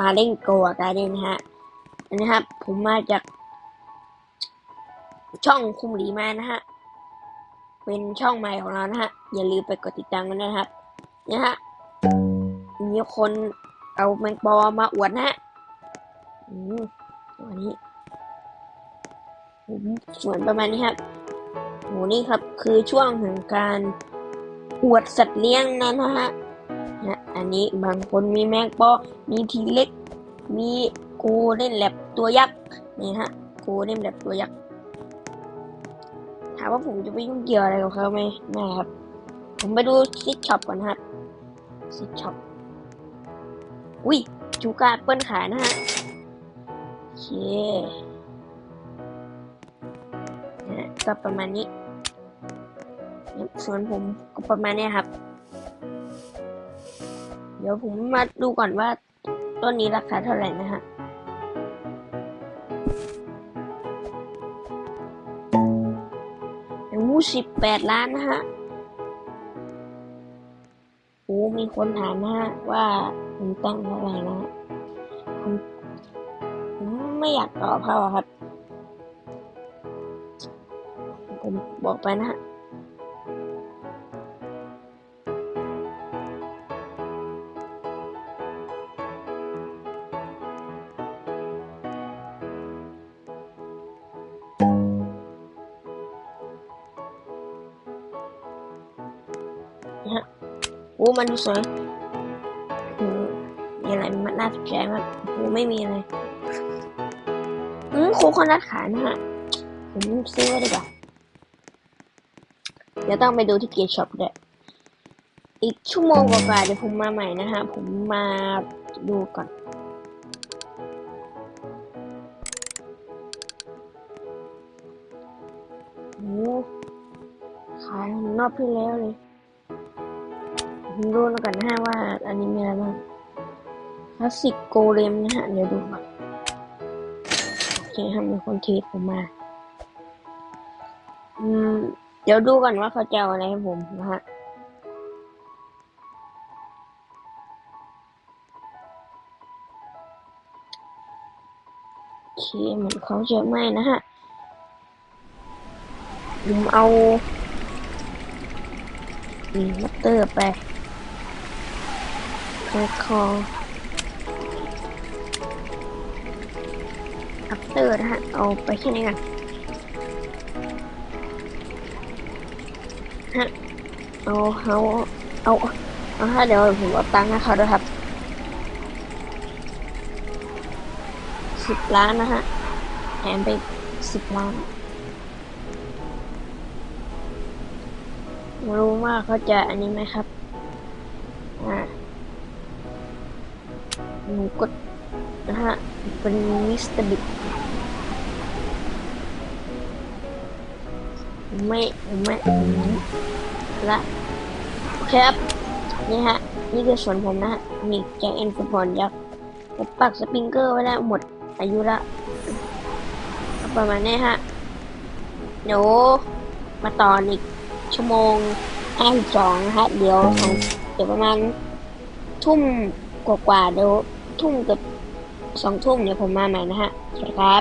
มาเล่นโกะการ์เดนนะฮะอันนี้ครับ ผมมาจาก ช่องคุมหลีมานะฮะ เป็นช่องใหม่ของเรานะฮะ อย่าลืมไปกดติดตามกันนะครับเนี่ยฮะมีคนเอาแมงปอมาอวดนะฮะอืมตัวนี้ผมส่วนประมาณนี้ครับโหนี่ครับคือช่วงของการอวดสัตว์เลี้ยงนั้นนะฮะ นะอันนี้บางคนมีแมงปอ มีทีเล็ก มีโกลเด้นแลบตัวยักษ์นี่ฮะโกลเด้นแลบตัวยักษ์ถามว่าผมจะไปยุ่งเกี่ยวอะไรกับเขาไหมไม่ครับ ผมไปดูซิทช็อปก่อนนะครับซิทช็อปอุ้ยจูการเปิ้ลขายนะฮะโอเคนะก็ประมาณนี้ ส่วนผมก็ประมาณนี้ครับ ดี๋ยวผมมาดูก่อนว่าต้นนี้ราคาเท่าไหร่นะฮะโอ้สิบแปดล้านนะฮะโอ้มีคนถามนะฮะว่าผมตั้งเท่าไหร่นะผมผมไม่อยากตอบเขาะครับ ผมบอกไปนะฮะ โอ้มันดูสวยอืมมีอะไรมันน่าสนใจมากโอ้ไม่มีอะไรอืมโคโคนัทขายนะฮะผมซื้อไว้ดีกว่าเดี๋ยวต้องไปดูที่เกียร์ช็อปด้วย อีกชั่วโมงกว่าเดี๋ยวผมมาใหม่นะฮะ ผมมาดูก่อน โอ้ขายรอบที่แล้วเลย ดูแล้วกันนะฮะว่าอันนี้มีอะไรบ้างคลาสสิกโกเลมนะฮะ เดี๋ยวดูก่อนโอเคครับมีคนเทสผมมา อืม เดี๋ยวดูก่อนว่าเขาจะเอาอะไรให้ผมนะฮะโอเคเหมือนเขาจะไม่นะฮะผมเอาอืมมัตเตอร์ไป แคคออัปเตอร์นะฮะ เอาไปแค่นี้กันฮะ เอาเอาเอาเอาฮะเดี๋ยวผมเอาตังค์ให้เขาด้วยครับสิบล้านนะฮะแถมไปสิบล้านไม่รู้ว่าเขาจะอันนี้ไหมครับ อ่า หนูกดนะฮะเป็นมิสเตอร์บิ๊กไม่ไม่ละโอเคครับ นี่ฮะ นี่คือส่วนผมนะฮะ มีแจ็คเอ็นฟุตบอลยักษ์ปักสปริงเกอร์ไว้แล้วหมดอายุละประมาณนี้ฮะ เดี๋ยวมาต่ออีกชั่วโมงห้าสิบสองนะฮะ เดี๋ยวของเดี๋ยวประมาณทุ่มกว่าๆเดี๋ยว ทุ่มกับสองทุ่มเดี๋ยวผมมาใหม่นะฮะ สวัสดีครับ